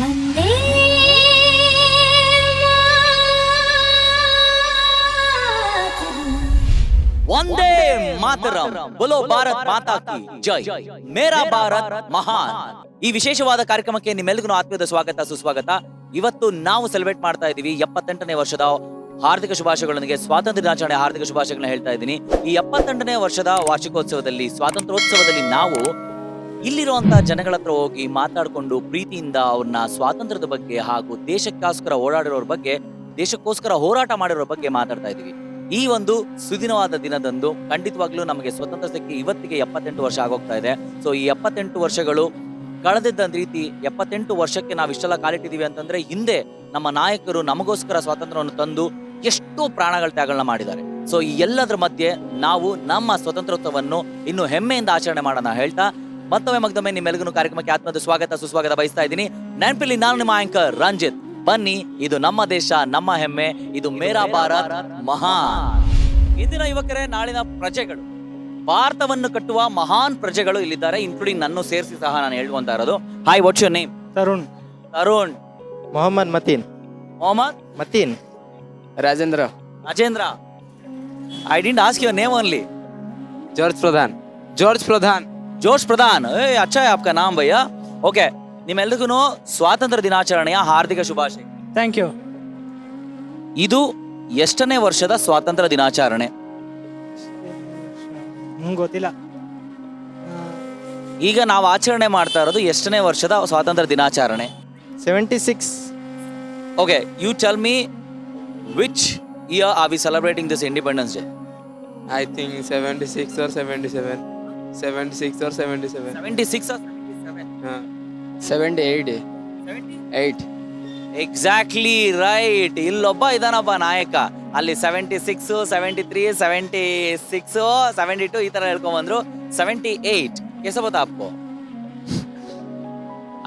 वन्दे मातरम्। ಒಂದೇ ಮಾತರಂ ಬಲೋ ಭಾರತ್ ಮಾತಾ ಕಿ ಜೈ ಮೇರಾ ಭಾರತ್ ಮಹಾನ್ ಈ ವಿಶೇಷವಾದ ಕಾರ್ಯಕ್ರಮಕ್ಕೆ ನಿಮ್ಮೆಲ್ಲರಿಗೂ ಆತ್ಮೀಯದ ಸ್ವಾಗತ ಸುಸ್ವಾಗತ ಇವತ್ತು ನಾವು ಸೆಲೆಬ್ರೇಟ್ ಮಾಡ್ತಾ ಇದೀವಿ ಎಪ್ಪತ್ತೆಂಟನೇ ವರ್ಷದ ಹಾರ್ದಿಕ ಶುಭಾಶಯಗಳೊಂದಿಗೆ ಸ್ವಾತಂತ್ರ್ಯ ದಿನಾಚರಣೆ ಹಾರ್ದಿಕ ಶುಭಾಶಯಗಳನ್ನ ಹೇಳ್ತಾ ಇದ್ದೀನಿ ಈ ಎಪ್ಪತ್ತೆಂಟನೇ ವರ್ಷದ ವಾರ್ಷಿಕೋತ್ಸವದಲ್ಲಿ ಸ್ವಾತಂತ್ರ್ಯೋತ್ಸವದಲ್ಲಿ ನಾವು ಇಲ್ಲಿರುವಂತಹ ಜನಗಳ ಹತ್ರ ಹೋಗಿ ಮಾತಾಡಿಕೊಂಡು ಪ್ರೀತಿಯಿಂದ ಅವ್ರನ್ನ ಸ್ವಾತಂತ್ರ್ಯದ ಬಗ್ಗೆ ಹಾಗೂ ದೇಶಕ್ಕೋಸ್ಕರ ಓಡಾಡಿರೋರ ಬಗ್ಗೆ, ದೇಶಕ್ಕೋಸ್ಕರ ಹೋರಾಟ ಮಾಡಿರೋ ಬಗ್ಗೆ ಮಾತಾಡ್ತಾ ಇದೀವಿ ಈ ಒಂದು ಸುದಿನವಾದ ದಿನದಂದು ಖಂಡಿತವಾಗ್ಲೂ ನಮಗೆ ಸ್ವತಂತ್ರ ಸಿಕ್ಕಿ ಇವತ್ತಿಗೆ ಎಪ್ಪತ್ತೆಂಟು ವರ್ಷ ಆಗೋಗ್ತಾ ಇದೆ. ಸೊ ಈ ಎಪ್ಪತ್ತೆಂಟು ವರ್ಷಗಳು ಕಳೆದಿದ್ದ ರೀತಿ ಎಪ್ಪತ್ತೆಂಟು ವರ್ಷಕ್ಕೆ ನಾವು ಇಷ್ಟೆಲ್ಲ ಕಾಲಿಟ್ಟಿದ್ದೀವಿ ಅಂತಂದ್ರೆ ಹಿಂದೆ ನಮ್ಮ ನಾಯಕರು ನಮಗೋಸ್ಕರ ಸ್ವಾತಂತ್ರ್ಯವನ್ನು ತಂದು ಎಷ್ಟೋ ಪ್ರಾಣಗಳ ತ್ಯಾಗಗಳನ್ನ ಮಾಡಿದ್ದಾರೆ. ಸೊ ಈ ಎಲ್ಲದರ ಮಧ್ಯೆ ನಾವು ನಮ್ಮ ಸ್ವತಂತ್ರೋತ್ಸವವನ್ನು ಇನ್ನು ಹೆಮ್ಮೆಯಿಂದ ಆಚರಣೆ ಮಾಡೋಣ ಹೇಳ್ತಾ ಮತ್ತೊಮ್ಮೆ ಮಗ್ದೊಮ್ಮೆ ನಿಮ್ಮೆಲ್ಲಗೂ ಕಾರ್ಯಕ್ರಮಕ್ಕೆ ಆತ್ಮದ ಸ್ವಾಗತ ಸುಸ್ವಾಗತ ಬಯಸ್ತಾ ಇದ್ದೀನಿ. ನೆನಪಿಲ್ಲಿ ನಾನು ನಿಮ್ಮ ಆಂಕರ್ ರಂಜಿತ್. ಬನ್ನಿ ಇದು ನಮ್ಮ ದೇಶ ನಮ್ಮ ಹೆಮ್ಮೆ ಇದು ಮೇರಾ ಭಾರತ್ ಮಹಾ ಇಂದಿನ ಯುವಕರೇ ನಾಳಿನ ಪ್ರಜೆಗಳು. ಭಾರತವನ್ನು ಕಟ್ಟುವ ಮಹಾನ್ ಪ್ರಜೆಗಳು ಇಲ್ಲಿದ್ದಾರೆ ಇನ್ಕ್ಲೂಡಿಂಗ್ ನನ್ನ ಸೇರಿಸಿ ಸಹ ನಾನು ಹೇಳುವಂತ ಇರೋದು. Hi what's your name Tarun. Tarun. Mohammed Mateen. Mohammed? Mateen. Rajendra. Rajendra. I didn't ask your name only George Pradhan George Pradhan Josh Pradhan. ಏ ಅಚ್ಚಾ ಆಪ್ಕ ನಾಮ್ ಭಯ್ಯ. ಓಕೆ ನಿಮ್ಮೆಲ್ರಿಗೂ ಸ್ವಾತಂತ್ರ್ಯ ದಿನಾಚರಣೆಯ ಹಾರ್ದಿಕ ಶುಭಾಶಯ. ಥ್ಯಾಂಕ್ ಯು ಇದು ಎಷ್ಟನೇ ವರ್ಷದ ಸ್ವಾತಂತ್ರ್ಯ ದಿನಾಚರಣೆ? ಗೊತ್ತಿಲ್ಲ. ಈಗ ನಾವು ಆಚರಣೆ ಮಾಡ್ತಾ ಇರೋದು ಎಷ್ಟನೇ ವರ್ಷದ ಸ್ವಾತಂತ್ರ್ಯ ದಿನಾಚರಣೆ? Seventy six okay you tell me which year are we celebrating this independence day I think seventy six 76 seventy seven 76 और 77 ಸೆವೆಂಟಿ ಸಿಕ್ಸ್ हाँ 78 8 ಎಕ್ಸಾಕ್ಟ್ಲಿ ರೈಟ್ ಇಲ್ಲೊಬ್ಬ ಇದಾನಪ್ಪ ನಾಯಕ ಅಲ್ಲಿ seventy six seventy three seventy six seventy two ಈ ತರ ಹೇಳ್ಕೊಂಬಂದ್ರು seventy eight कैसा बता आपको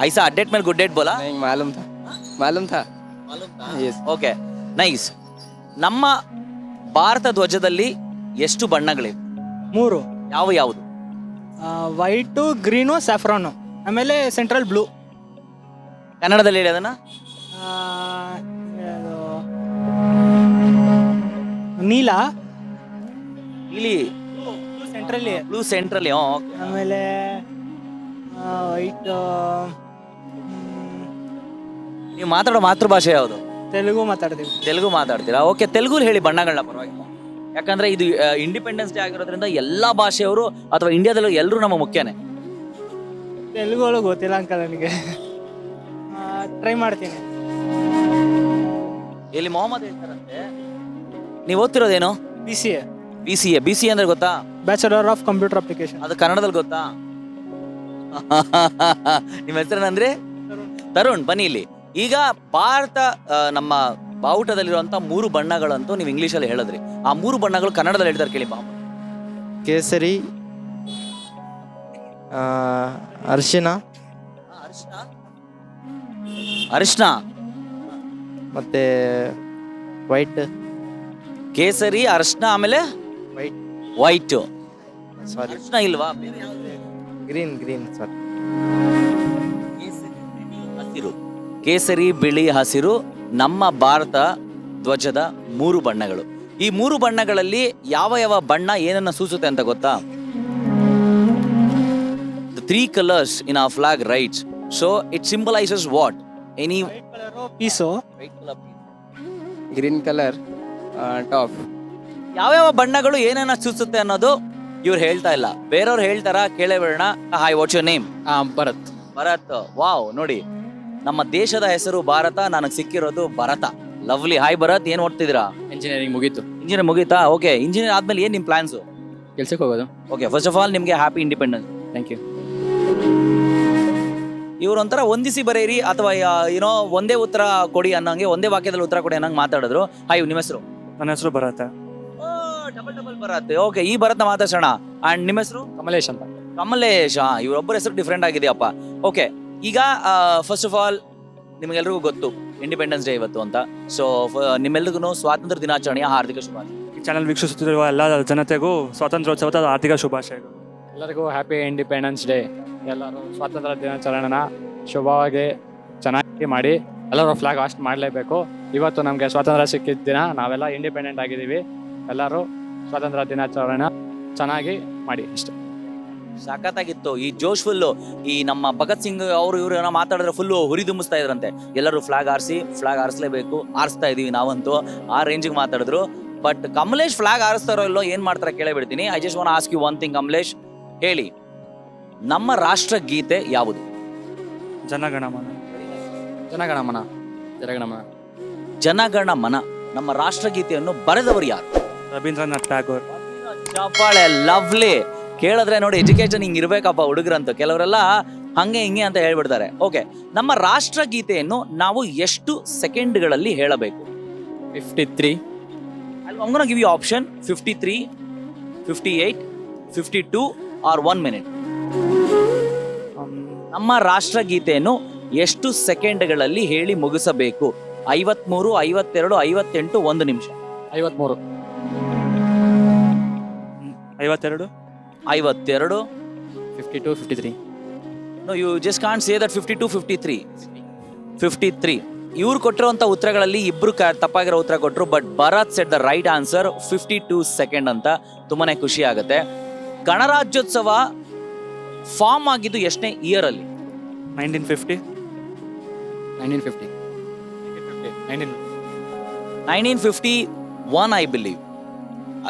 ऐसा डेट में गुड डेट बोला नहीं मालूम था मालूम था यस ಓಕೆ ನೈಸ್ ನಮ್ಮ ಭಾರತ ಧ್ವಜದಲ್ಲಿ ಎಷ್ಟು ಬಣ್ಣಗಳಿವೆ ಮೂರು ಯಾವ ಯಾವುದು White green saffron. ಆಮೇಲೆ ಸೆಂಟ್ರಲ್ ಬ್ಲೂ. ಕನ್ನಡದಲ್ಲಿ ಹೇಳಿ ಅದನ್ನ. ನೀಲ. ಇಲ್ಲಿ ಸೆಂಟ್ರಲ್ಲಿ. ಬ್ಲೂ ಸೆಂಟ್ರಲ್ಲಿ ಆಮೇಲೆ ವೈಟ್ ನೀವು ಮಾತಾಡೋ ಮಾತೃಭಾಷೆ ಯಾವುದು? ತೆಲುಗು ಮಾತಾಡ್ತೀವಿ. ತೆಲುಗು ಮಾತಾಡ್ತೀರಾ? ಓಕೆ ತೆಲುಗು ಹೇಳಿ ಬಣ್ಣಗಳನ್ನ ಪರವಾಗಿಲ್ಲ ಯಾಕಂದ್ರೆ ಇದು ಇಂಡಿಪೆಂಡೆನ್ಸ್ ಡೇ ಆಗಿರೋದ್ರಿಂದ ಎಲ್ಲಾ ಭಾಷೆಯವರು ಅಥವಾ ಇಂಡಿಯಾದಲ್ಲೂ ಎಲ್ಲರೂ ನಮ್ಮ ಮುಖ್ಯನೇ. ತೆಲುಗುಗಳು ಗೊತ್ತಿಲ್ಲ ಅಂಕಲ್ ನನಗೆ. ಟ್ರೈ ಮಾಡ್ತೀನಿ. ಇಲ್ಲಿ ಮೊಹಮ್ಮದ್ ಹೇಳ್ತಾರಂತೆ? ನೀವು ಓದ್ತಿರೋದೇನು? B C A B C A B C ಅಂದ್ರೆ ಗೊತ್ತಾ? ಬ್ಯಾಚುಲರ್ ಆಫ್ ಕಂಪ್ಯೂಟರ್ ಅಪ್ಲಿಕೇಶನ್ ಅದು ಕನ್ನಡದಲ್ಲಿ ಗೊತ್ತಾ? ನಿಮ್ಮ ಹೆಸರೇನಂದ್ರೆ? ತರುಣ್. ಬನ್ನಿ ಇಲ್ಲಿ. ಈಗ ಭಾರತ ನಮ್ಮ ಬಾವುಟದಲ್ಲಿರುವಂತ ಮೂರು ಬಣ್ಣಗಳಂತೂ ನೀವು ಇಂಗ್ಲೀಷಲ್ಲಿ ಹೇಳಿದ್ರಿ. ಆ ಮೂರು ಬಣ್ಣಗಳು ಕನ್ನಡದಲ್ಲಿ ಹೇಳ್ತಾರೆ ಕೇಳಿ ಬಾಬು. ಕೇಸರಿ ಆ, ಅರ್ಶಿನ ಅರಿಶಿನ. ಮತ್ತೆ ವೈಟ್. ಕೇಸರಿ ಅರಿಶಿನ ಆಮೇಲೆ ವೈಟ್. ವೈಟ್. ಸಾರಿ ಅರಿಶಿನ ಇಲ್ವಾ? ಗ್ರೀನ್ ಗ್ರೀನ್ ಸಾರಿ ಕೇಸರಿ ಬಿಳಿ ಹಸಿರು ನಮ್ಮ ಭಾರತ ಧ್ವಜದ ಮೂರು ಬಣ್ಣಗಳು. ಈ ಮೂರು ಬಣ್ಣಗಳಲ್ಲಿ ಯಾವ ಯಾವ ಬಣ್ಣ ಏನನ್ನ ಸೂಸುತ್ತೆ ಅಂತ ಗೊತ್ತಾ? The three colours in a flag rights so it symbolises what any green colour top ಯಾವ ಯಾವ ಬಣ್ಣಗಳು ಏನನ್ನ ಸೂಸುತ್ತೆ ಅನ್ನೋದು ಇವ್ರು ಹೇಳ್ತಾ ಇಲ್ಲ. ಬೇರೆಯವ್ರು ಹೇಳ್ತಾರ ಕೇಳೇ hi what's your name Bharat. Bharat. Wow ನೋಡಿ. ನಮ್ಮ ದೇಶದ ಹೆಸರು ಭಾರತ ನನಗೆ ಸಿಕ್ಕಿರೋದು ಭರತ. ಲವ್ಲಿ ಹಾಯ್ ಭರತ್ ಏನ್ ಓದ್ತಿದ್ದೀರಾ? ಇಂಜಿನಿಯರಿಂಗ್ ಮುಗೀತು. ಇಂಜಿನಿಯರ್ ಮುಗೀತಾ? ಓಕೆ ಇಂಜಿನಿಯರ್ ಆದ್ಮೇಲೆ ಏನ್ ನಿಮ್ ಪ್ಲಾನ್ಸ್ ಕೆಲ್ಸಕ್ಕೆ ಹೋಗೋದು. ಓಕೆ ಫಸ್ಟ್ ಆಫ್ ಆಲ್ ನಿಮ್ಗೆ ಹ್ಯಾಪಿ ಇಂಡಿಪೆಂಡೆನ್ಸ್ ಥ್ಯಾಂಕ್ ಯು ಇವರೊಂಥರ ಒಂಥರ ಹೊಂದಿಸಿ ಬರೀರಿ ಅಥವಾ ಏನೋ ಒಂದೇ ಉತ್ತರ ಕೊಡಿ ಅನ್ನಂಗೆ ಒಂದೇ ವಾಕ್ಯದಲ್ಲಿ ಉತ್ತರ ಕೊಡಿ ಅನ್ನಂಗೆ ಮಾತಾಡಿದ್ರು. ಹಾಯ್ ನಿಮ್ಮ ಹೆಸರು? ನನ್ನ ಹೆಸರು ಭರತ. ಡಬಲ್ ಡಬಲ್ ಬರತ್ತೆ ಓಕೆ ಈ ಭರತ್ನ ಮಾತಾಡ್ಸೋಣ. ಅಂಡ್ ನಿಮ್ಮ ಹೆಸರು? ಕಮಲೇಶ್ ಅಂತ. ಕಮಲೇಶ್. ಇವರೊಬ್ಬರ ಹೆಸರು ಡಿಫ್ರೆಂಟ್ ಆಗಿದೆಯಪ್ಪ. ಓಕೆ ಈಗ ಫಸ್ಟ್ ಆಫ್ ಆಲ್ ನಿಮಗೆಲ್ರಿಗೂ ಗೊತ್ತು ಇಂಡಿಪೆಂಡೆನ್ಸ್ ಡೇ ಇವತ್ತು ಅಂತ. ಸೊ ನಿಮ್ಮೆಲ್ರಿಗೂ ಸ್ವಾತಂತ್ರ್ಯ ದಿನಾಚರಣೆಯ ಹಾರ್ದಿಕ ಶುಭಾಶಯ. ಈ ಚಾನಲ್ ವೀಕ್ಷಿಸುತ್ತಿರುವ ಎಲ್ಲ ಜನತೆಗೂ ಸ್ವಾತಂತ್ರ್ಯೋತ್ಸವದ ಆರ್ಥಿಕ ಶುಭಾಶಯಗಳು. ಎಲ್ಲರಿಗೂ ಹ್ಯಾಪಿ ಇಂಡಿಪೆಂಡೆನ್ಸ್ ಡೇ ಎಲ್ಲರೂ ಸ್ವಾತಂತ್ರ್ಯ ದಿನಾಚರಣೆನ ಶುಭವಾಗಿ ಚೆನ್ನಾಗಿ ಮಾಡಿ ಎಲ್ಲರೂ ಫ್ಲಾಗ್ ಹಾಸ್ಟ್ ಮಾಡಲೇಬೇಕು. ಇವತ್ತು ನಮಗೆ ಸ್ವಾತಂತ್ರ್ಯ ಸಿಕ್ಕಿದ ದಿನ ನಾವೆಲ್ಲ ಇಂಡಿಪೆಂಡೆಂಟ್ ಆಗಿದ್ದೀವಿ. ಎಲ್ಲರೂ ಸ್ವಾತಂತ್ರ್ಯ ದಿನಾಚರಣೆ ಚೆನ್ನಾಗಿ ಮಾಡಿ ಅಷ್ಟೇ. ಸಖತ್ತಾಗಿತ್ತು. ಈ ಜೋಶ್ ಫುಲ್ಲು ಈ ನಮ್ಮ ಭಗತ್ ಸಿಂಗ್ ಅವರು ಇವರು ಏನೋ ಮಾತಾಡಿದ್ರೆ ಫುಲ್ಲು ಹುರಿದುಂಬಿಸ್ತಾ ಇದ್ರಂತೆ. ಎಲ್ಲರೂ ಫ್ಲಾಗ್ ಆರಿಸಿ ಫ್ಲಾಗ್ ಆರಿಸ್ಲೇಬೇಕು. ಆರಿಸ್ತಾ ಇದ್ದೀವಿ ನಾವಂತೂ. ಆ ರೇಂಜಿಗೆ ಮಾತಾಡಿದ್ರು. ಬಟ್ ಕಮಲೇಶ್ ಫ್ಲಾಗ್ ಆರಿಸ್ತಾರೋ ಇಲ್ಲೋ ಏನು ಮಾಡ್ತಾರೆ ಕೇಳೇ ಬಿಡ್ತೀನಿ I just want ask you one thing Kamalesh. ಹೇಳಿ ನಮ್ಮ ರಾಷ್ಟ್ರ ಗೀತೆ ಯಾವುದು? ಜನಗಣಮನ. ಜನಗಣಮನ. ಜನಗಣಮನ. ಜನಗಣ ಮನ ನಮ್ಮ ರಾಷ್ಟ್ರಗೀತೆಯನ್ನು ಬರೆದವರು ಯಾರು? ರವೀಂದ್ರನಾಥ್ ಟ್ಯಾಗೋರ್. ಚಪ್ಪಾಳೆ ಲವ್ಲಿ. ಕೇಳಿದ್ರೆ ನೋಡಿ ಎಜುಕೇಶನ್ ಹಿಂಗೆ ಇರಬೇಕಪ್ಪ ಹುಡುಗರಂತ. ಕೆಲವರೆಲ್ಲ ಹಂಗೆ ಹಿಂಗೆ ಅಂತ ಹೇಳ್ಬಿಡ್ತಾರೆ. ಓಕೆ ನಮ್ಮ ರಾಷ್ಟ್ರಗೀತೆಯನ್ನು ನಾವು ಎಷ್ಟು ಸೆಕೆಂಡ್ಗಳಲ್ಲಿ ಹೇಳಬೇಕು? Fifty three ಅಂಗನ give you option fifty three fifty eight fifty two or one minute ನಮ್ಮ ರಾಷ್ಟ್ರಗೀತೆಯನ್ನು ಎಷ್ಟು ಸೆಕೆಂಡ್ಗಳಲ್ಲಿ ಹೇಳಿ ಮುಗಿಸಬೇಕು? ಐವತ್ಮೂರು ಐವತ್ತೆರಡು ಐವತ್ತೆಂಟು ಒಂದು ನಿಮಿಷ. ಐವತ್ಮೂರು. ಐವತ್ತೆರಡು? ಐವತ್ತೆರಡು? Fifty two fifty three no you just can't say that fifty two fifty three fifty three ಇವ್ರು ಕೊಟ್ಟಿರುವಂಥ ಉತ್ತರಗಳಲ್ಲಿ ಇಬ್ಬರು ಕ ತಪ್ಪಾಗಿರೋ ಉತ್ತರ ಕೊಟ್ಟರು but Bharat set the right answer fifty two second ಅಂತ. ತುಂಬಾ ಖುಷಿ ಆಗುತ್ತೆ. ಗಣರಾಜ್ಯೋತ್ಸವ ಫಾರ್ಮ್ ಆಗಿದ್ದು ಎಷ್ಟನೇ ಇಯರಲ್ಲಿ ಅಲ್ಲಿ? Nineteen fifty nineteen fifty nineteen nineteen fifty one I believe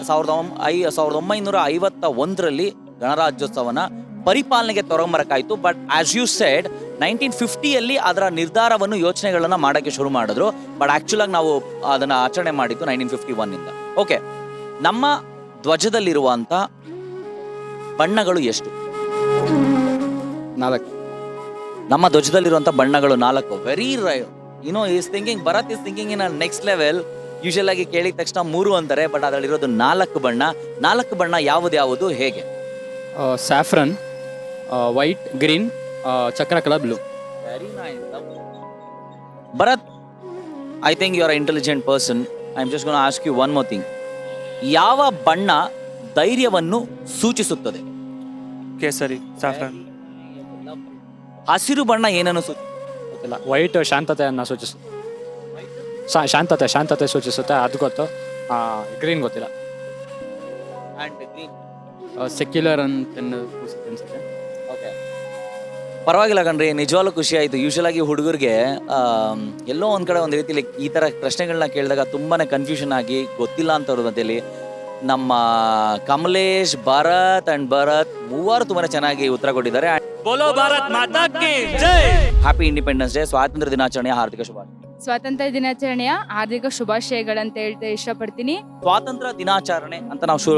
ಸಾವಿರದ ಐ ಸಾವಿರದ ಒಂಬೈನೂರ ಐವತ್ತ ಒಂದರಲ್ಲಿ ಗಣರಾಜ್ಯೋತ್ಸವನ ಪರಿಪಾಲನೆಗೆ ತೊಗೊಂಬರಕಾಯ್ತು but as you said nineteen ಫಿಫ್ಟಿಯಲ್ಲಿ ಅದರ ನಿರ್ಧಾರವನ್ನು ಯೋಚನೆಗಳನ್ನು ಮಾಡೋಕ್ಕೆ ಶುರು ಮಾಡಿದ್ರು. ಬಟ್ ಆ್ಯಕ್ಚುಲಾಗಿ ನಾವು ಅದನ್ನು ಆಚರಣೆ ಮಾಡಿದ್ದು ನೈನ್ಟೀನ್ ಫಿಫ್ಟಿ ಒನ್ನಿಂದ ಇಂದ ಓಕೆ ನಮ್ಮ ಧ್ವಜದಲ್ಲಿರುವಂಥ ಬಣ್ಣಗಳು ಎಷ್ಟು? ನಾಲ್ಕು. ನಮ್ಮ ಧ್ವಜದಲ್ಲಿರುವಂಥ ಬಣ್ಣಗಳು ನಾಲ್ಕು. Very right you know is thinking Bharat is thinking in next level usual ಆಗಿ ಕೇಳಿದ ತಕ್ಷಣ ಮೂರು ಅಂತಾರೆ ಬಟ್ ಅದರಲ್ಲಿರೋದು ನಾಲ್ಕು ಬಣ್ಣ. ನಾಲ್ಕು ಬಣ್ಣ ಯಾವುದು ಯಾವುದು ಹೇಗೆ? Saffron white green chakra colour blue very nice Bharat I think you are intelligent person I am just gonna ask you one more thing ಯಾವ ಬಣ್ಣ ಧೈರ್ಯವನ್ನು ಸೂಚಿಸುತ್ತದೆ? ಕೇಸರಿ ಸಾಫ್ರನ್ ಹಸಿರು ಬಣ್ಣ ಏನನ್ನು ಸೂಚಿಸುತ್ತದೆ? ವೈಟ್ ಶಾಂತತೆಯನ್ನು ಸೂಚಿಸುತ್ತೆ ಶಾ- ಶಾಂತತೆ ಶಾಂತತೆ ಸೂಚಿಸುತ್ತೆ ಅದು ಗೊತ್ತು. ಗ್ರೀನ್ ಗೊತ್ತಿಲ್ಲ. ಸೆಕ್ಯುಲರ್ ಅಂತ ಅನ್ಸುತ್ತೆ. ಓಕೆ ಪರವಾಗಿಲ್ಲ ಕಣ್ರಿ ನಿಜವಾಗ್ಲೂ ಖುಷಿ ಆಯ್ತು. ಯೂಶಲ್ ಆಗಿ ಹುಡುಗರಿಗೆ ಎಲ್ಲೋ ಒಂದ್ ಕಡೆ ರೀತಿ ರೀತಿಲಿ ಈ ತರ ಪ್ರಶ್ನೆಗಳನ್ನ ಕೇಳಿದಾಗ ತುಂಬಾನೇ ಕನ್ಫ್ಯೂಷನ್ ಆಗಿ ಗೊತ್ತಿಲ್ಲ ಅಂತ ಅವ್ರ ಮಧ್ಯದಲ್ಲಿ ನಮ್ಮ ಕಮಲೇಶ್ ಭರತ್ ಅಂಡ್ ಭರತ್ ಮೂವರು ತುಂಬಾನೇ ಚೆನ್ನಾಗಿ ಉತ್ತರ ಕೊಟ್ಟಿದ್ದಾರೆ. ಬೋಲೋ ಭಾರತ್ ಮಾತಾ ಜೈ ಹ್ಯಾಪಿ ಇಂಡಿಪೆಂಡೆನ್ಸ್ ಡೇ ಸ್ವಾತಂತ್ರ್ಯ ದಿನಾಚರಣೆಯ ಹಾರ್ದಿಕ ಶುಭಾಶಯ. ಸ್ವಾತಂತ್ರ್ಯ ದಿನಾಚರಣೆಯ ಹಾರ್ದಿಕ ಶುಭಾಶಯಗಳಂತ ಹೇಳ್ತಾ ಇಷ್ಟಪಡ್ತೀನಿ. ಸ್ವಾತಂತ್ರ್ಯ ದಿನಾಚರಣೆ ಅಂತ ನಾವು ಶು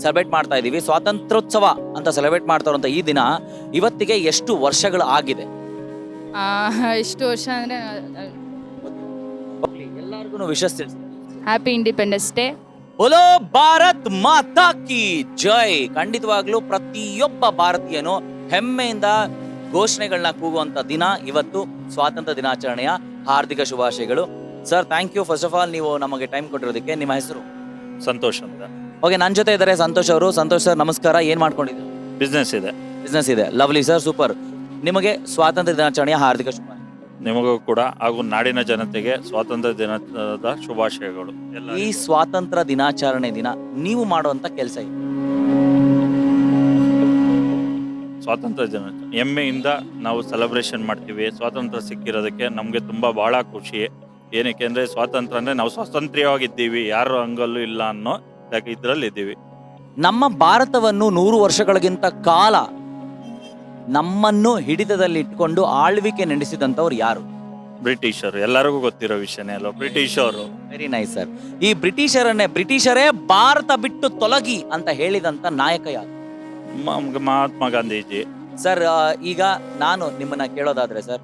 ಸೆಲೆಬ್ರೇಟ್ ಮಾಡ್ತಾ ಇದ್ದೀವಿ. ಸ್ವಾತಂತ್ರ್ಯೋತ್ಸವ ಅಂತ ಸೆಲೆಬ್ರೇಟ್ ಮಾಡ್ತಾ ಈ ದಿನ ಇವತ್ತಿಗೆ ಎಷ್ಟು ವರ್ಷಗಳು ಆಗಿದೆ? ಆ, ಇಷ್ಟು ವರ್ಷ ಅಂದರೆ ಎಲ್ಲರಿಗೂ ವಿಶಸ್ ತಿಳಿಸಿ. ಹ್ಯಾಪಿ ಇಂಡಿಪೆಂಡೆನ್ಸ್ ಡೇ ಬೋಲೋ ಭಾರತ್ ಮಾತಾ ಕಿ ಜೈ. ಖಂಡಿತವಾಗ್ಲೂ ಪ್ರತಿಯೊಬ್ಬ ಭಾರತೀಯನು ಹೆಮ್ಮೆಯಿಂದ ಘೋಷಣೆಗಳನ್ನ ಕೂಗುವಂತ ದಿನ ಇವತ್ತು ಸ್ವಾತಂತ್ರ್ಯ ದಿನಾಚರಣೆಯ. ಹಾರ್ದಿಕ ಶುಭಾಶಯಗಳು. Sir thank you first of all ನೀವು ನಮಗೆ ಟೈಮ್ ಕೊಟ್ಟಿರೋದಕ್ಕೆ ನಿಮ್ಮ ಹೆಸರು? ಸಂತೋಷ್ ಅಂತ. ಓಕೆ ನನ್ನ ಜೊತೆ ಇದ್ದಾರೆ ಸಂತೋಷ್ ಅವರು. ಸಂತೋಷ್ ಸರ್ ನಮಸ್ಕಾರ. ಏನ್ ಮಾಡ್ಕೊಂಡಿದ್ದೀರಿ ಬಿಸ್ನೆಸ್ ಇದೆ. ಬಿಸ್ನೆಸ್ ಇದೆ. ಲವ್ಲಿ ಸರ್ ಸೂಪರ್ ನಿಮಗೆ ಸ್ವಾತಂತ್ರ್ಯ ದಿನಾಚರಣೆಯ ಹಾರ್ದಿಕ ಶುಭಾಶಯ ನಿಮಗೂ ಕೂಡ ಹಾಗೂ ನಾಡಿನ ಜನತೆಗೆ ಸ್ವಾತಂತ್ರ್ಯ ದಿನದ ಶುಭಾಶಯಗಳು. ಎಲ್ಲ ಈ ಸ್ವಾತಂತ್ರ್ಯ ದಿನಾಚರಣೆ ದಿನ ನೀವು ಮಾಡುವಂತ ಕೆಲಸ ಇದೆ. ಸ್ವಾತಂತ್ರ್ಯ ದಿನ ಹೆಮ್ಮೆಯಿಂದ ನಾವು ಸೆಲೆಬ್ರೇಷನ್ ಮಾಡ್ತೀವಿ. ಸ್ವಾತಂತ್ರ್ಯ ಸಿಕ್ಕಿರೋದಕ್ಕೆ ನಮಗೆ ತುಂಬ ಭಾಳ ಖುಷಿ. ಏನಕ್ಕೆ ಅಂದರೆ ಸ್ವಾತಂತ್ರ್ಯ ಅಂದರೆ ನಾವು ಸ್ವಾತಂತ್ರ್ಯವಾಗಿದ್ದೀವಿ. ಯಾರು ಹಂಗಲ್ಲೂ ಇಲ್ಲ ಅನ್ನೋ ಇದರಲ್ಲಿ ಇದ್ದೀವಿ ನಮ್ಮ ಭಾರತವನ್ನು ನೂರು ವರ್ಷಗಳಿಗಿಂತ ಕಾಲ ನಮ್ಮನ್ನು ಹಿಡಿತದಲ್ಲಿ ಇಟ್ಕೊಂಡು ಆಳ್ವಿಕೆ ನಡೆಸಿದಂಥವ್ರು ಯಾರು? ಬ್ರಿಟಿಷರು. ಎಲ್ಲರಿಗೂ ಗೊತ್ತಿರೋ ವಿಷಯನೇ ಅಲ್ವ? ಬ್ರಿಟಿಷರು. ವೆರಿ ನೈಸ್ ಸರ್ ಈ ಬ್ರಿಟಿಷರನ್ನೇ ಬ್ರಿಟಿಷರೇ ಭಾರತ ಬಿಟ್ಟು ತೊಲಗಿ ಅಂತ ಹೇಳಿದಂಥ ನಾಯಕ ಯಾರು? ಮ- ಮಹಾತ್ಮ ಗಾಂಧೀಜಿ. ಸರ್ ಆ, ಈಗ ನಾನು ನಿಮ್ಮನ್ನ ಕೇಳೋದಾದ್ರೆ ಸರ್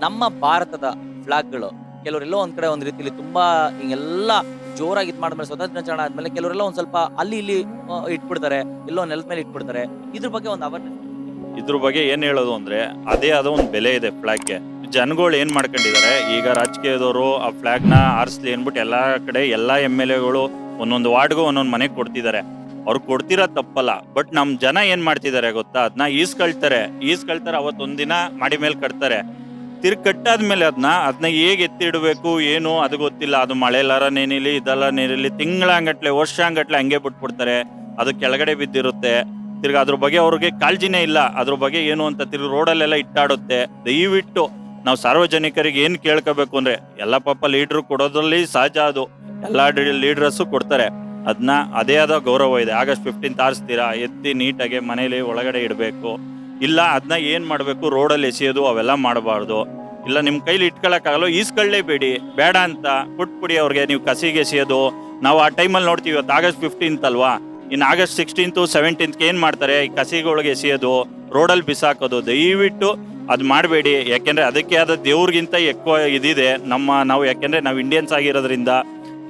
ನಮ್ಮ ಭಾರತದ ಫ್ಲಾಗ್ಗಳು ಕೆಲವರೆಲ್ಲೋ ಒಂದ್ ಕಡೆ ಒಂದ್ ರೀತಿಲಿ ತುಂಬಾ ಹಿಂಗೆಲ್ಲ ಜೋರಾಗಿ ಇದ್ ಮಾಡಿದ್ಮೇಲೆ ಸ್ವತಂತ್ರ ದಿನಾಚರಣೆ ಆದ್ಮೇಲೆ ಕೆಲವರೆಲ್ಲ ಒಂದ್ ಸ್ವಲ್ಪ ಅಲ್ಲಿ ಇಲ್ಲಿ ಆ, ಇಟ್ಬಿಡ್ತಾರೆ ಎಲ್ಲೋ ನೆಲದ ಮೇಲೆ ಇಟ್ಬಿಡ್ತಾರೆ. ಇದ್ರ ಬಗ್ಗೆ ಒಂದು ಅವೇರ್ನೆಸ್ ಇದ್ರ ಬಗ್ಗೆ ಏನ್ ಹೇಳೋದು ಅಂದ್ರೆ ಅದೇ ಆದ ಒಂದು ಬೆಲೆ ಇದೆ ಫ್ಲಾಗ್ಗೆ. ಜನಗಳು ಏನ್ ಮಾಡ್ಕೊಂಡಿದ್ದಾರೆ ಈಗ ರಾಜಕೀಯದವರು ಆ ಫ್ಲಾಗ್ನ ಆರಿಸ್ಲಿ ಅನ್ಬಿಟ್ಟು ಎಲ್ಲಾ ಕಡೆ ಎಲ್ಲಾ ಎಂ ಎಲ್ ಎಗಳು ಒಂದೊಂದು ವಾರ್ಡ್ಗೂ ಒಂದೊಂದು ಮನೆಗೆ ಕೊಡ್ತಿದ್ದಾರೆ ಅವ್ರು ಕೊಡ್ತಿರೋ ತಪ್ಪಲ್ಲ. ಬಟ್ ನಮ್ ಜನ ಏನ್ ಮಾಡ್ತಿದ್ದಾರೆ ಗೊತ್ತಾ? ಅದನ್ನ ಈಸ್ಕೊಳ್ತಾರೆ. ಈಸ್ಕೊಳ್ತಾರೆ ಅವತ್ತೊಂದಿನ ಮಾಡಿ ಮೇಲೆ ಕಟ್ತಾರೆ. ತಿರ್ಗಿ ಕಟ್ಟಾದ್ಮೇಲೆ ಅದನ್ನ ಅದನ್ನ ಹೇಗೆ ಎತ್ತಿಡಬೇಕು, ಏನು, ಅದು ಗೊತ್ತಿಲ್ಲ. ಅದು ಮಳೆಲಾರ ನೇನಿಲಿ, ಇದೆಲ್ಲ ನೇನಿಲಿ, ತಿಂಗಳಂಗಟ್ಲೆ, ವರ್ಷಂಗಟ್ಲೆ ಹಂಗೆ ಬಿಟ್ಬಿಡ್ತಾರೆ. ಅದು ಕೆಳಗಡೆ ಬಿದ್ದಿರುತ್ತೆ. ತಿರ್ಗಿ ಅದ್ರ ಬಗ್ಗೆ ಅವ್ರಿಗೆ ಕಾಳಜಿನೇ ಇಲ್ಲ. ಅದ್ರ ಬಗ್ಗೆ ಏನು ಅಂತ ತಿರ್ಗಿ ರೋಡಲ್ಲೆಲ್ಲ ಇಟ್ಟಾಡುತ್ತೆ. ದಯವಿಟ್ಟು ನಾವು ಸಾರ್ವಜನಿಕರಿಗೆ ಏನು ಕೇಳ್ಕೋಬೇಕು ಅಂದ್ರೆ, ಎಲ್ಲ ಪಾಪ ಲೀಡ್ರು ಕೊಡೋದ್ರಲ್ಲಿ ಸಹಜ ಅದು. ಎಲ್ಲ ಲೀಡ್ರಸ್ಸು ಕೊಡ್ತಾರೆ. ಅದನ್ನ ಅದೇ ಆದ ಗೌರವ ಇದೆ. ಆಗಸ್ಟ್ ಫಿಫ್ಟೀನ್ ಆರಿಸ್ತೀರಾ? ಎತ್ತಿ ನೀಟಾಗಿ ಮನೇಲಿ ಒಳಗಡೆ ಇಡಬೇಕು. ಇಲ್ಲ ಅದನ್ನ ಏನು ಮಾಡಬೇಕು? ರೋಡಲ್ಲಿ ಎಸೆಯೋದು, ಅವೆಲ್ಲ ಮಾಡಬಾರ್ದು. ಇಲ್ಲ ನಿಮ್ಮ ಕೈಲಿ ಇಟ್ಕೊಳ್ಳೋಕ್ಕಾಗಲ್ಲ ಈಸ್ಕೊಳ್ಳೇಬೇಡಿ ಬೇಡ. ಅಂತ ಪುಡಿ ಅವ್ರಿಗೆ ನೀವು ಕಸಿಗೆ ಎಸೆಯೋದು. ನಾವು ಆ ಟೈಮಲ್ಲಿ ನೋಡ್ತೀವಿ ಇವತ್ತು ಆಗಸ್ಟ್ ಫಿಫ್ಟೀನ್ತ್ ಅಲ್ವಾ? ಇನ್ನು ಆಗಸ್ಟ್ ಸಿಕ್ಸ್ಟೀನ್ತು ಸೆವೆಂಟೀನ್ತ್ಗೆ ಏನು ಮಾಡ್ತಾರೆ? ಈ ಕಸಿಗಳಿಗೆ ಎಸೆಯೋದು, ರೋಡಲ್ಲಿ ಬಿಸಾಕೋದು. ದಯವಿಟ್ಟು ಅದು ಮಾಡಬೇಡಿ. ಯಾಕೆಂದರೆ ಅದಕ್ಕೆ ಆದ ದೇವ್ರಿಗಿಂತ ಎಕ್ವ ಇದಿದೆ. ನಮ್ಮ, ನಾವು ಯಾಕೆಂದರೆ ನಾವು ಇಂಡಿಯನ್ಸ್ ಆಗಿರೋದ್ರಿಂದ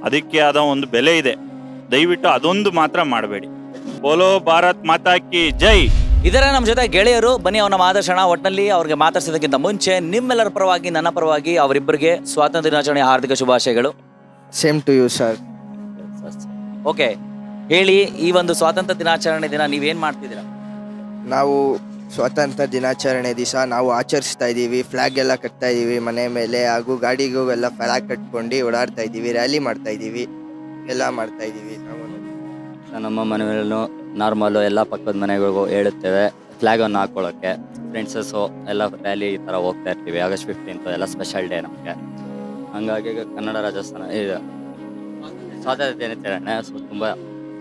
ಅದಕ್ಕೆ ಆದ ಒಂದು ಬೆಲೆ ಇದೆ. ದಯವಿಟ್ಟು ಅದೊಂದು ಮಾತ್ರ ಮಾಡಬೇಡಿ. ಬೋಲೋ ಭಾರತ್ ಮಾತಾಕಿ ಜೈ. ಇದರ ನಮ್ಮ ಜೊತೆ ಗೆಳೆಯರು ಬನ್ನಿ ಅವನ ಮಾದರ್ಶನ ಒಟ್ಟಿನಲ್ಲಿ ಅವ್ರಿಗೆ ಮಾತಾಡ್ಸೋದಕ್ಕಿಂತ ಮುಂಚೆ ನಿಮ್ಮೆಲ್ಲರ ಪರವಾಗಿ ನನ್ನ ಪರವಾಗಿ ಅವರಿಬ್ಬರಿಗೆ ಸ್ವಾತಂತ್ರ್ಯ ದಿನಾಚರಣೆ ಹಾರ್ದಿಕ ಶುಭಾಶಯಗಳು. Same to you sir okay ಹೇಳಿ ಈ ಒಂದು ಸ್ವಾತಂತ್ರ್ಯ ದಿನಾಚರಣೆ ದಿನ ನೀವೇನು ಮಾಡ್ತಿದ್ದೀರಾ? ನಾವು ಸ್ವಾತಂತ್ರ್ಯ ದಿನಾಚರಣೆ ದಿವಸ ನಾವು ಆಚರಿಸ್ತಾ ಇದ್ದೀವಿ ಫ್ಲಾಗ್ ಎಲ್ಲ ಕಟ್ತಾ ಇದ್ದೀವಿ ಮನೆ ಮೇಲೆ ಹಾಗೂ ಗಾಡಿಗೂ ಎಲ್ಲ ಫ್ಲಾಗ್ ಕಟ್ಕೊಂಡು ಓಡಾಡ್ತಾ ಇದ್ದೀವಿ ರ್ಯಾಲಿ ಮಾಡ್ತಾ ಇದ್ದೀವಿ. ಎಲ್ಲ ಮಾಡ್ತಾ ಇದೀವಿ ನಾವು ನಮ್ಮ ಮನೆಯಲ್ಲೂ ನಾರ್ಮಲ್ಲು ಎಲ್ಲ ಪಕ್ಕದ ಮನೆಗಳಿಗೂ ಹೇಳುತ್ತೇವೆ ಫ್ಲ್ಯಾಗನ್ನು ಹಾಕೊಳ್ಳೋಕ್ಕೆ. ಫ್ರೆಂಡ್ಸಸ್ಸು ಎಲ್ಲ ರ್ಯಾಲಿ ಈ ಥರ ಹೋಗ್ತಾ ಇರ್ತೀವಿ ಆಗಸ್ಟ್ ಫಿಫ್ಟೀನ್ತ್ ಎಲ್ಲ ಸ್ಪೆಷಲ್ ಡೇ ನಮಗೆ. ಹಂಗಾಗಿ ಕನ್ನಡ ರಾಜಸ್ಥಾನ ಇದು ಸ್ವಾತಂತ್ರ್ಯ ದಿನಾಚರಣೆ ಸೊ ತುಂಬ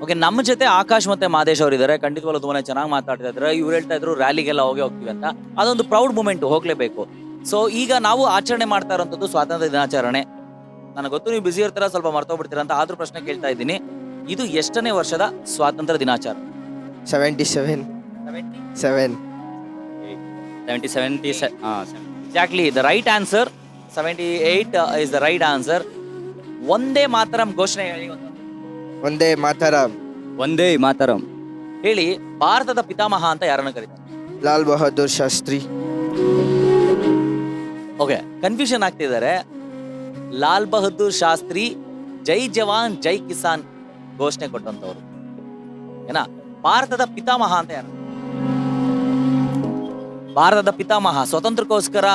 ಓಕೆ ನಮ್ಮ ಜೊತೆ ಆಕಾಶ್ ಮತ್ತೆ ಮಾದೇಶ್ ಅವರು ಇದ್ದಾರೆ ಖಂಡಿತವಾಗ್ಲೂ ತುಂಬಾ ಚೆನ್ನಾಗಿ ಮಾತಾಡ್ತಾ ಇದ್ದಾರೆ ಇವ್ರು ಹೇಳ್ತಾ ಇದ್ರು ರ್ಯಾಲಿಗೆಲ್ಲ ಹೋಗಿ ಹೋಗ್ತೀವಿ ಅಂತ. ಅದೊಂದು ಪ್ರೌಡ್ ಮೂಮೆಂಟ್ ಹೋಗ್ಲೇಬೇಕು. ಸೊ ಈಗ ನಾವು ಆಚರಣೆ ಮಾಡ್ತಾ ಇರೋಂಥದ್ದು ಸ್ವಾತಂತ್ರ್ಯ ದಿನಾಚರಣೆ. ನನಗೆ ಗೊತ್ತು ನೀವು ಬಿಸಿ ಇರ್ತೀರ ಸ್ವಲ್ಪ ಮರ್ತೋಗ್ಬಿಡ್ತೀರ ಅಂತ ಆದ್ರೂ ಪ್ರಶ್ನೆ ಕೇಳ್ತಾ ಇದ್ದೀನಿ. ಇದು ಎಷ್ಟನೇ ವರ್ಷದ ಸ್ವಾತಂತ್ರ್ಯ ದಿನಾಚಾರ seventy seven seven seventy seventy exactly the right answer seventy eight is the right answer Vande Mataram ಘೋಷಣೆ ಹೇಳಿ ಒಂದು. ಒಂದೇ ಮಾತರಂ. ಒಂದೇ ಮಾತರಂ. ಹೇಳಿ ಭಾರತದ ಪಿತಾಮಹ ಅಂತ ಯಾರನ್ನ ಕರೀತಾರೆ? ಲಾಲ್ ಬಹದ್ದೂರ್ ಶಾಸ್ತ್ರಿ. ಓಕೆ ಕನ್ಫ್ಯೂಷನ್ ಆಗ್ತಿದ್ದಾರೆ. ಲಾಲ್ ಬಹದ್ದೂರ್ ಶಾಸ್ತ್ರಿ ಜೈ ಜವಾನ್ ಜೈ ಕಿಸಾನ್ ಘೋಷಣೆ ಕೊಟ್ಟಂತವ್ರು ಏನ? ಭಾರತದ ಪಿತಾಮಹ ಅಂತ ಯಾರು? ಭಾರತದ ಪಿತಾಮಹ ಸ್ವತಂತ್ರಕ್ಕೋಸ್ಕರ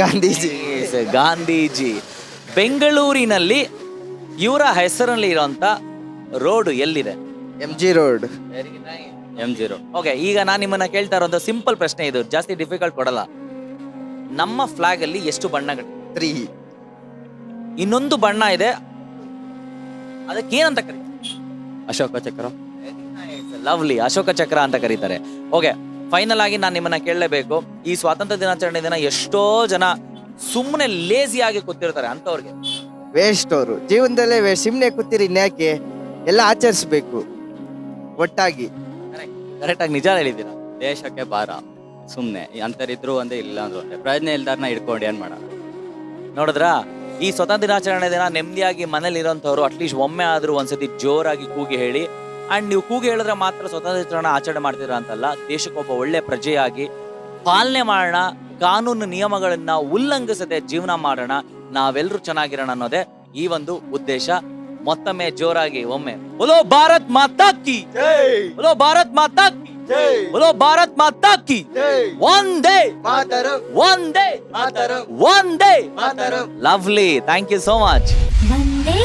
ಗಾಂಧೀಜಿ. ಗಾಂಧೀಜಿ. ಬೆಂಗಳೂರಿನಲ್ಲಿ ಇವರ ಹೆಸರಲ್ಲಿ ಇರುವಂತ ರೋಡ್ ಎಲ್ಲಿದೆ? M G road M G road. Okay ಈಗ ನಾನು ನಿಮ್ಮನ್ನ ಕೇಳ್ತಾ ಇರೋದು ಸಿಂಪಲ್ ಪ್ರಶ್ನೆ ಇದು. ಜಾಸ್ತಿ ಡಿಫಿಕಲ್ಟ್ ಕೊಡಲ್ಲ. ನಮ್ಮ ಫ್ಲಾಗ್ ಅಲ್ಲಿ ಎಷ್ಟು ಬಣ್ಣಗಳು ತ್ರೀ ಇನ್ನೊಂದು ಬಣ್ಣ ಇದೆ. ಅದಕ್ಕೆ ಏನಂತ ಕರೀತಾರೆ ಅಶೋಕ ಚಕ್ರ. ಲವ್ಲಿ ಅಶೋಕ ಚಕ್ರ ಅಂತ ಕರೀತಾರೆ. ಓಕೆ ಫೈನಲ್ ಆಗಿ ನಾನು ನಿಮ್ಮನ್ನ ಕೇಳಲೇಬೇಕು. ಈ ಸ್ವಾತಂತ್ರ್ಯ ದಿನಾಚರಣೆ ದಿನ ಎಷ್ಟೋ ಜನ ಸುಮ್ಮನೆ ಲೇಸಿ ಆಗಿ ಕೂತಿರ್ತಾರೆ ಅಂತವ್ರಿಗೆ ವೇಸ್ಟ್ ಅವರು. ಜೀವನದಲ್ಲೇ ವೇಸ್ಟ್ ಸುಮ್ಮನೆ ಕೂತಿರಿ ಇನ್ಯಾಕೆ ಎಲ್ಲ ಆಚರಿಸ್ಬೇಕು. ಒಟ್ಟಾಗಿ. ಕರೆಕ್ಟ್ ಆಗಿ ನಿಜ ಹೇಳಿದ್ದೀರಾ? ದೇಶಕ್ಕೆ ಭಾರ. ಸುಮ್ಮನೆ ಅಂತರಿದ್ರು ಒಂದೇ ಇಲ್ಲ ಅಂದ್ರೆ ಪ್ರಯತ್ನ ಪ್ರಯೋಜನ ಇಲ್ದಾರ್ನ ಹಿಡ್ಕೊಂಡು ಏನು ಮಾಡೋಣ ನೋಡಿದ್ರಾ? ಈ ಸ್ವತಂತ್ರ ದಿನಾಚರಣೆ ದಿನ ನೆಮ್ಮದಿಯಾಗಿ ಮನೇಲಿ ಇರೋಂಥವ್ರು ಅಟ್ಲೀಸ್ಟ್ ಒಮ್ಮೆ ಆದ್ರೂ ಒಂದ್ಸತಿ ಜೋರಾಗಿ ಕೂಗಿ ಹೇಳಿ. ಅಂಡ್ ನೀವು ಕೂಗಿ ಹೇಳಿದ್ರೆ ಮಾತ್ರ ಸ್ವತಂತ್ರ ದಿನಾಚರಣೆ ಆಚರಣೆ ಮಾಡ್ತೀರಾ ಅಂತಲ್ಲ ದೇಶಕ್ಕೊಬ್ಬ ಒಳ್ಳೆ ಪ್ರಜೆಯಾಗಿ ಪಾಲನೆ ಮಾಡೋಣ ಕಾನೂನು ನಿಯಮಗಳನ್ನ ಉಲ್ಲಂಘಿಸದೆ ಜೀವನ ಮಾಡೋಣ ನಾವೆಲ್ಲರೂ ಚೆನ್ನಾಗಿರೋಣ ಅನ್ನೋದೇ ಈ ಒಂದು ಉದ್ದೇಶ. ಮತ್ತೊಮ್ಮೆ ಜೋರಾಗಿ ಒಮ್ಮೆ ಭಾರತ್ ಮಾತಾಕಿ ಕಿ! ಭಾರತ್ ಮಾತಾ ಕಿ! ಬಲೋ ಭಾರತ್ ಮಾತಾ ಕಿ ಒಂದೇ ಒಂದೇ ಒಂದೇ lovely thank you so much Vande